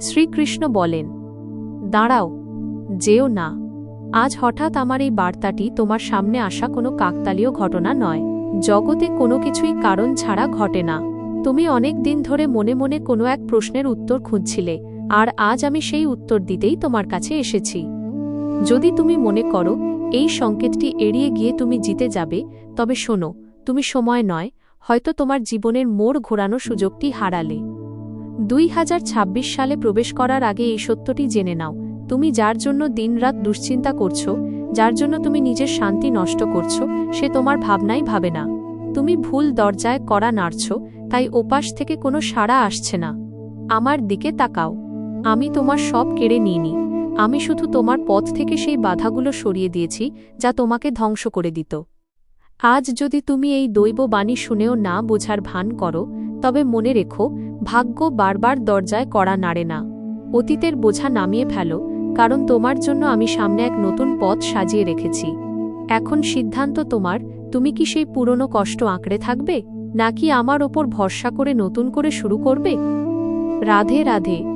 শ্রীকৃষ্ণ বলেন, দাঁড়াও, যেও না। আজ হঠাৎ আমার এই বার্তাটি তোমার সামনে আসা কোনো কাকতালীয় ঘটনা নয়। জগতে কোনো কিছুই কারণ ছাড়া ঘটে না। তুমি অনেক দিন ধরে মনে মনে কোনো এক প্রশ্নের উত্তর খুঁজছিলে, আর আজ আমি সেই উত্তর দিতেই তোমার কাছে এসেছি। যদি তুমি মনে করো, এই সংকেতটি এড়িয়ে গিয়ে তুমি জিতে যাবে, তবে শোনো, তুমি সময় নয়, হয়তো তোমার জীবনের মোড় ঘোরানো সুযোগটি হারালে। দুই হাজার ছাব্বিশ সালে প্রবেশ করার আগে এই সত্যটি জেনে নাও। তুমি যার জন্য দিনরাত দুশ্চিন্তা করছ, যার জন্য তুমি নিজের শান্তি নষ্ট করছ, সে তোমার ভাবনাই ভাবে না। তুমি ভুল দরজায় করা নাড়ছ, তাই ওপাশ থেকে কোনো সাড়া আসছে না। আমার দিকে তাকাও। আমি তোমার সব কেড়ে নিইনি। আমি শুধু তোমার পথ থেকে সেই বাধাগুলো সরিয়ে দিয়েছি, যা তোমাকে ধ্বংস করে দিত। আজ যদি তুমি এই দৈব বাণী শুনেও না বোঝার ভান করো, তবে মনে রেখো ভাগ্য বারবার দরজায় কড়া নাড়ে না। অতীতের বোঝা নামিয়ে ফেলো, কারণ তোমার জন্য আমি সামনে এক নতুন পথ সাজিয়ে রেখেছি। এখন সিদ্ধান্ত তোমার, তুমি কি সেই পুরনো কষ্ট আঁকড়ে থাকবে, নাকি আমার ওপর ভরসা করে নতুন করে শুরু করবে? রাধে রাধে।